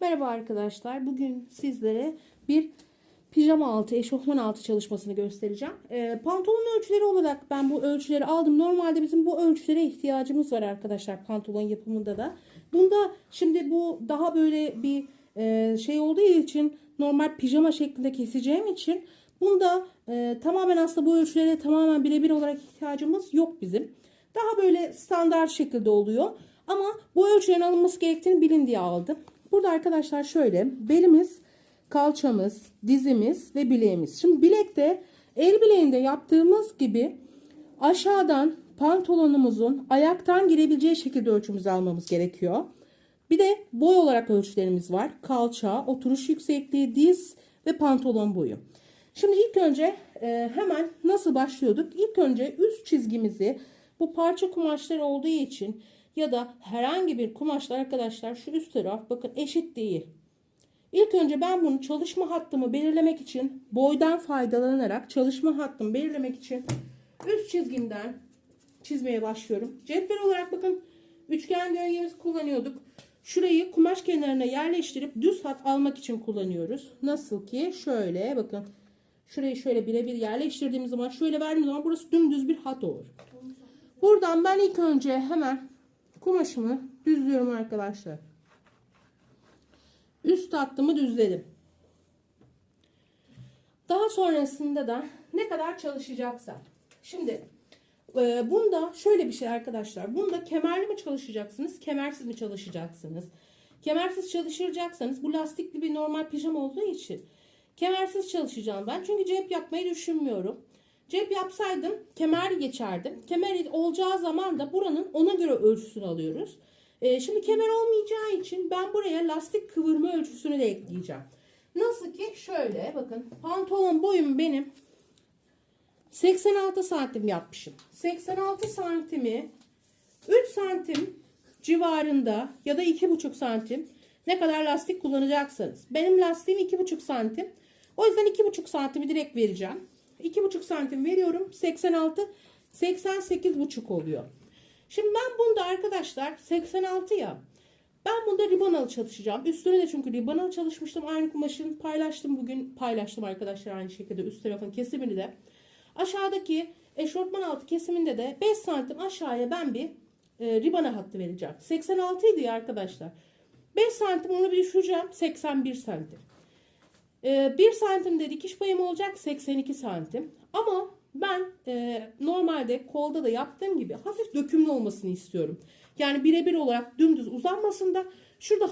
Merhaba arkadaşlar. Bugün sizlere bir pijama altı, eşofman altı çalışmasını göstereceğim. Ee, pantolon ölçüleri olarak ben bu ölçüleri aldım. Normalde bizim bu ölçülere ihtiyacımız var arkadaşlar pantolon yapımında da. Bunda şimdi bu daha böyle bir e, şey olduğu için normal pijama şeklinde keseceğim için bunda e, tamamen aslında bu ölçülere tamamen birebir olarak ihtiyacımız yok bizim. Daha böyle standart şekilde oluyor. Ama bu ölçülerin alınması gerektiğini bilin diye aldım. Burada arkadaşlar şöyle belimiz, kalçamız, dizimiz ve bileğimiz. Şimdi bilekte el bileğinde yaptığımız gibi aşağıdan pantolonumuzun ayaktan girebileceği şekilde ölçümüzü almamız gerekiyor. Bir de boy olarak ölçülerimiz var. Kalça, oturuş yüksekliği, diz ve pantolon boyu. Şimdi ilk önce e, hemen nasıl başlıyorduk? İlk önce üst çizgimizi bu parça kumaşlar olduğu için ya da herhangi bir kumaşlar arkadaşlar şu üst taraf bakın eşit değil. İlk önce ben bunu çalışma hattımı belirlemek için boydan faydalanarak çalışma hattımı belirlemek için üst çizgimden çizmeye başlıyorum. Cetvel olarak bakın üçgen döngemizi kullanıyorduk. Şurayı kumaş kenarına yerleştirip düz hat almak için kullanıyoruz. Nasıl ki şöyle bakın. Şurayı şöyle birebir yerleştirdiğimiz zaman şöyle verdiğimiz zaman burası dümdüz bir hat olur. Buradan ben ilk önce hemen kumaşımı düzlüyorum arkadaşlar. Üst hattımı düzledim. Daha sonrasında da ne kadar çalışacaksa. Şimdi e, bunda şöyle bir şey arkadaşlar. Bunda kemerli mi çalışacaksınız, kemersiz mi çalışacaksınız? Kemersiz çalışacaksanız bu lastikli bir normal pijama olduğu için kemersiz çalışacağım ben. Çünkü cep yapmayı düşünmüyorum. Cep yapsaydım kemer geçerdim. Kemer olacağı zaman da buranın ona göre ölçüsünü alıyoruz. Ee, şimdi kemer olmayacağı için ben buraya lastik kıvırma ölçüsünü de ekleyeceğim. Nasıl ki şöyle bakın pantolon boyum benim 86 santim yapmışım. 86 santimi 3 santim civarında ya da 2,5 santim ne kadar lastik kullanacaksanız. Benim lastiğim 2,5 santim. O yüzden 2,5 santimi direkt vereceğim. 2,5 santim veriyorum. 86 88,5 oluyor. Şimdi ben bunda arkadaşlar 86 ya. Ben bunda ribanalı çalışacağım. Üstüne de çünkü ribanalı çalışmıştım. Aynı kumaşın paylaştım bugün. Paylaştım arkadaşlar aynı şekilde üst tarafın kesimini de. Aşağıdaki eşortman altı kesiminde de 5 santim aşağıya ben bir e, ribana hattı vereceğim. 86 idi ya arkadaşlar. 5 santim onu bir düşüreceğim. 81 santim. 1 santimde dikiş payım olacak 82 santim. Ama ben e, normalde kolda da yaptığım gibi hafif dökümlü olmasını istiyorum. Yani birebir olarak dümdüz uzanmasında şurada